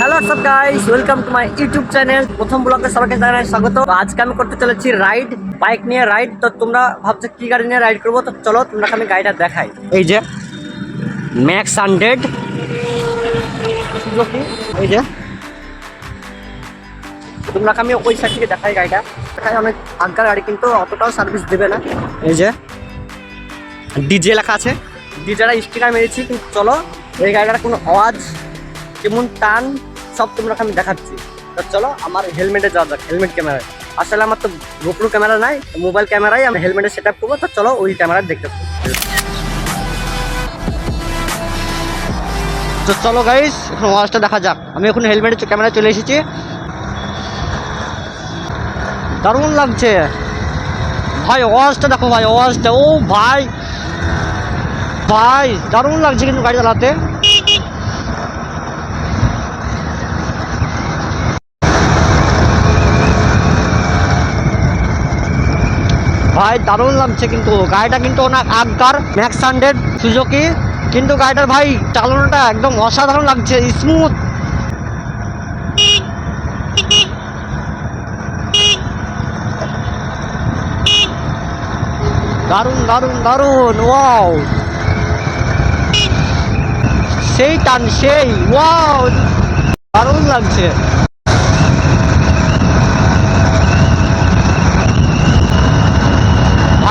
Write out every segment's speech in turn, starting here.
Hello সব guys welcome to my YouTube channel প্রথম ব্লগে সবাইকে জানাই স্বাগত। আজকে আমি করতে চলেছি রাইড বাইক নিয়ে রাইড তো তোমরা ভাবছ কি গাড়ি নিয়ে রাইড করব? তো চলো তোমরা আমি গাড়িটা দেখাই। এই যে ম্যাক্স হান্ড্রেড এই যে। তোমরা আমি ওই সাইড থেকে দেখাই গাড়িটা। দেখাই অনেক আগকার গাড়ি কিন্তু অতটাও সার্ভিস দেবে না। এই যে। ডিজে লেখা আছে। ডিজেটা স্টিকার মেরেছি কিন্তু চলো এই গাড়িটার কোনো আওয়াজ কেমন টান সব তোমরা আমি দেখাচ্ছি। তো চলো, আমার হেলমেটে যাওয়া যাক, হেলমেট ক্যামেরায়। আসলে আমার তো গোপ্রো ক্যামেরা নাই, মোবাইল ক্যামেরায় আমি হেলমেটে সেট আপ করব। তো চলো, ওই ক্যামেরা দেখতে। তো চলো গাইস এখন ওয়াজটা দেখা যাক। আমি এখন হেলমেটে ক্যামেরা চলে এসেছি। দারুণ লাগছে। ভাই ওয়াজটা দেখো ভাই ওয়াজটা ও ভাই ভাই, দারুণ লাগছে কিন্তু গাড়ি চালাতে। ভাই দারুণ লাগছে কিন্তু। গাড়িটা কিন্তু অনেক আগকার ম্যাক্স হান্ড্রেড সুজুকি কিন্তু গাড়িটার ভাই চালানোটা একদম অসাধারণ লাগছে স্মুথ দারুণ দারুণ দারুণ ওয়াও সেই টান, সেই ওয়াও দারুণ লাগছে।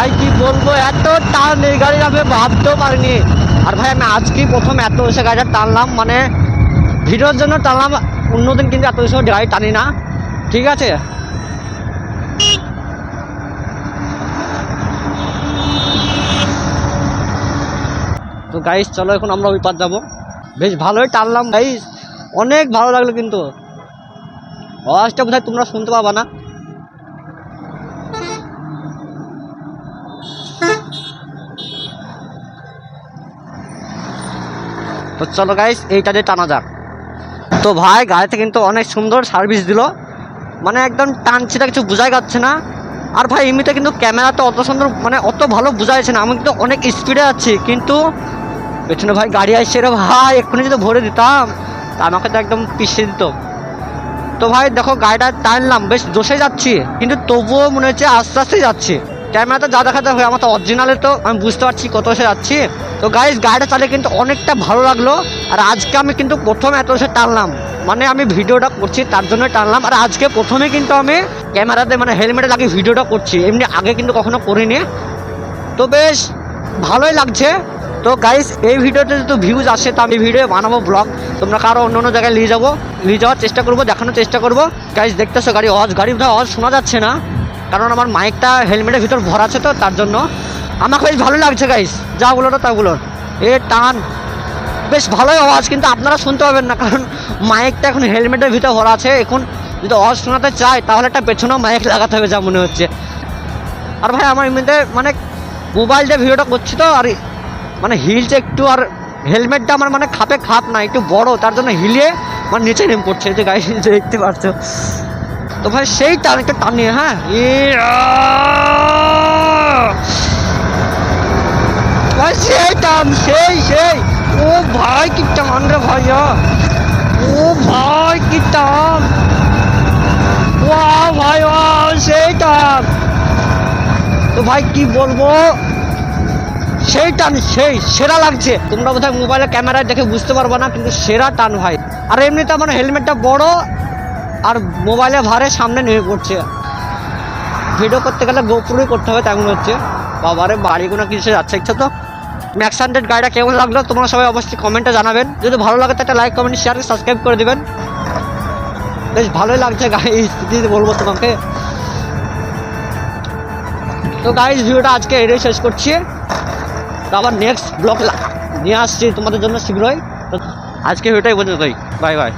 ভাই, কি বলব? এত টান এই গাড়ির, আমি ভাবতেও পারিনি। আর ভাই, আমি আজকেই প্রথম এত এসে গাড়িটা টানলাম মানে ভিডিওর জন্য টানলাম, অন্যদিন কিন্তু এত এসে গাড়ি টানি না। ঠিক আছে? তো গাইস চলো এখন আমরা ওই পার যাব। বেশ ভালোই টানলাম গাইস অনেক ভালো লাগল কিন্তু। আওয়াজটা বোধহয় তোমরা শুনতে পাবা না। তো চলো গাইস এইটা দিয়ে টানা যাক। তো ভাই, গাড়িতে কিন্তু অনেক সুন্দর সার্ভিস দিল। মানে একদম টানছিটা কিছু বোঝাই যাচ্ছে না। আর ভাই, এমনিতে কিন্তু ক্যামেরাতে অত সুন্দর মানে অত ভালো বোঝা যাচ্ছে না। আমি কিন্তু অনেক স্পিডে আছি, কিন্তু পেছনে ভাই গাড়ি আসছে রে ভাই, এক্ষুনি যদি ভরে দিতাম আমাকে তো একদম পিছিয়ে দিত। তো ভাই, দেখো গাড়িটা টানলাম, বেশ দোষে যাচ্ছি, কিন্তু তবুও মনে হচ্ছে আস্তে আস্তে যাচ্ছি। ক্যামেরাতে যা দেখা যাবে আমার তো অরিজিনালে তো, আমি বুঝতে পারছি কত সে যাচ্ছি। তো গাইজ গাড়িটা চালিয়ে কিন্তু অনেকটা ভালো লাগল। আর আজকে আমি কিন্তু প্রথম এত সে টানলাম। মানে আমি ভিডিওটা করছি, তার জন্য টানলাম। আর আজকে প্রথমে কিন্তু আমি ক্যামেরাতে মানে হেলমেটে লাগিয়ে ভিডিওটা করছি। এমনি আগে কিন্তু কখনো করিনি। তো বেশ, ভালোই লাগছে। তো গাইস এই ভিডিওতে যদি ভিউজ আসে, তো আমি ভিডিও বানাবো ব্লগ তোমরা কারও অন্য অন্য জায়গায় নিয়ে যাব। নিয়ে যাওয়ার চেষ্টা করব, দেখানোর চেষ্টা করব। গাইস দেখতেছো গাড়ি, অজ, গাড়ি বোধহয় অজ শোনা যাচ্ছে না। কারণ আমার মাইকটা হেলমেটের ভিতর ভরা আছে তো, তার জন্য। আমাকে বেশ ভালো লাগছে গাইস যা বলো তা বলো। এ টান। বেশ ভালোই আওয়াজ, কিন্তু আপনারা শুনতে পাবেন না, কারণ মাইকটা এখন হেলমেটের ভিতর ভরা আছে। এখন যদি আওয়াজ শোনাতে চাই তাহলে একটা পেছনেও মাইক লাগাতে হবে, যা মনে হচ্ছে। আর ভাই, আমার এমনিতে মানে মোবাইল দিয়ে ভিডিওটা করছি তো, আর মানে হিলছে একটু, আর হেলমেটটা আমার মানে খাপে খাপ না, একটু বড়, তার জন্য হিলিয়ে মানে নিচে নেমে পড়ছে। যে গাড়ি দেখতে পাচ্ছ। তো ভাই, সেই টান একটা টানিয়ে হ্যাঁ এ আহ! ভাই সেই সেই সেই। ও ভাই, কি টান রে ভাইয়া। ও ভাই, কি টান। ওয়া ভাই ওয়া সেই টান। তো ভাই, কি বলব? সেই টান, সেই, সেরা লাগছে। তোমরা বোধহয় মোবাইলে ক্যামেরায় দেখে বুঝতে পারবে না, কিন্তু সেরা টান ভাই। আর এমনিতে আমার হেলমেটটা বড়, আর মোবাইলে ভারে সামনে নেমে পড়ছে। ভিডিও করতে গেলে গোপুরই করতে হবে, তেমন হচ্ছে। বাবারে, বাড়ি কোনো কিছু যাচ্ছে, ইচ্ছা তো? ম্যাক্স হান্ড্রেড গাড়িটা কেমন লাগল, তোমরা সবাই অবশ্যই কমেন্টে জানাবেন। যদি ভালো লাগে, তো একটা লাইক কমেন্ট শেয়ার সাবস্ক্রাইব করে দেবেন। বেশ ভালোই লাগছে গাড়ি স্থিতি বলব তোমাকে। তো গাইজ ভিডিওটা আজকে এটাই শেষ করছি। তো আবার নেক্সট ব্লগ নিয়ে আসছি তোমাদের জন্য শীঘ্রই। আজকে ভিডিওটাই পর্যন্তই। Bye bye